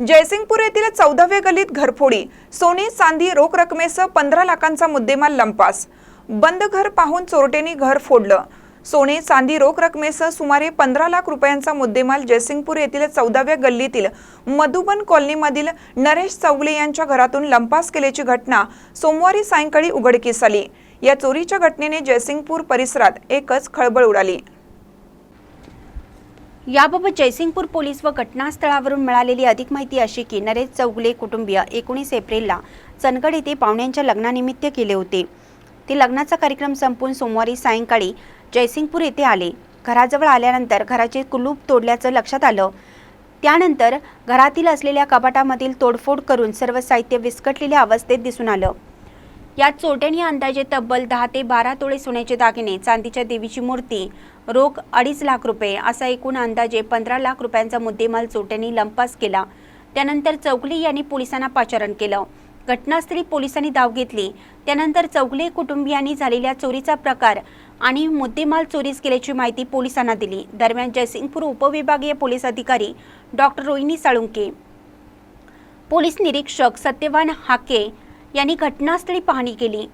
जयसिंगपूर येथील चौदाव्या गलीत घरफोडी सोने चांदी रोख रकमेसह पंधरा लाखांचा मुद्देमाल लंपास. बंद घर पाहून चोरट्यांनी घर फोडलं. सोने चांदी रोख रकमेसह सुमारे पंधरा लाख रुपयांचा मुद्देमाल जयसिंगपूर येथील चौदाव्या गल्लीतील मधुबन कॉलनीमधील नरेश चौगले यांच्या घरातून लंपास केल्याची घटना सोमवारी सायंकाळी उघडकीस आली. या चोरीच्या घटनेने जयसिंगपूर परिसरात एकच खळबळ उडाली. याबाबत जयसिंगपूर पोलीस व घटनास्थळावरून मिळालेली अधिक माहिती अशी की नरेश चौगुले कुटुंबीय एकोणीस एप्रिलला चनगड येथे पाहुण्यांच्या लग्नानिमित्त केले होते. ते लग्नाचा कार्यक्रम संपून सोमवारी सायंकाळी जयसिंगपूर येथे आले. घराजवळ आल्यानंतर घराचे कुलूप तोडल्याचं लक्षात आलं. त्यानंतर घरातील असलेल्या कपाटामधील तोडफोड करून सर्व साहित्य विस्कटलेल्या अवस्थेत दिसून आलं. यात चोरट्यांनी अंदाजे तब्बल दहा ते बारा तोळे सोन्याचे दागिने चांदीच्या देवीची मूर्ती रोख अडीच लाख रुपये असा एकूण अंदाजे पंधरा लाख रुपयांचा मुद्देमाल चोरट्यांनी लंपास केला. त्यानंतर चौगली यांनी पोलिसांना पाचारण केलं. घटनास्थळी पोलिसांनी धाव घेतली. त्यानंतर चौगले कुटुंबियांनी झालेल्या चोरीचा प्रकार आणि मुद्देमाल चोरीस केल्याची माहिती पोलिसांना दिली. दरम्यान जयसिंगपूर उपविभागीय पोलीस अधिकारी डॉक्टर रोहिणी साळुंके पोलीस निरीक्षक सत्यवान हाके यांनी घटनास्थळी पाहणी केली.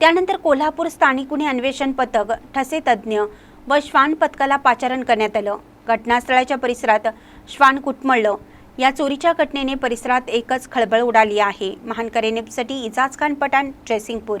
त्यानंतर कोल्हापूर स्थानिक गुन्हे अन्वेषण पथक ठसे तज्ज्ञ व श्वान पथकाला पाचारण करण्यात आलं. घटनास्थळाच्या परिसरात श्वान कुटमळलं. या चोरीच्या घटनेने परिसरात एकच खळबळ उडाली आहे. महानकरेनेपसाठी इजाज खान पठाण जयसिंगपूर.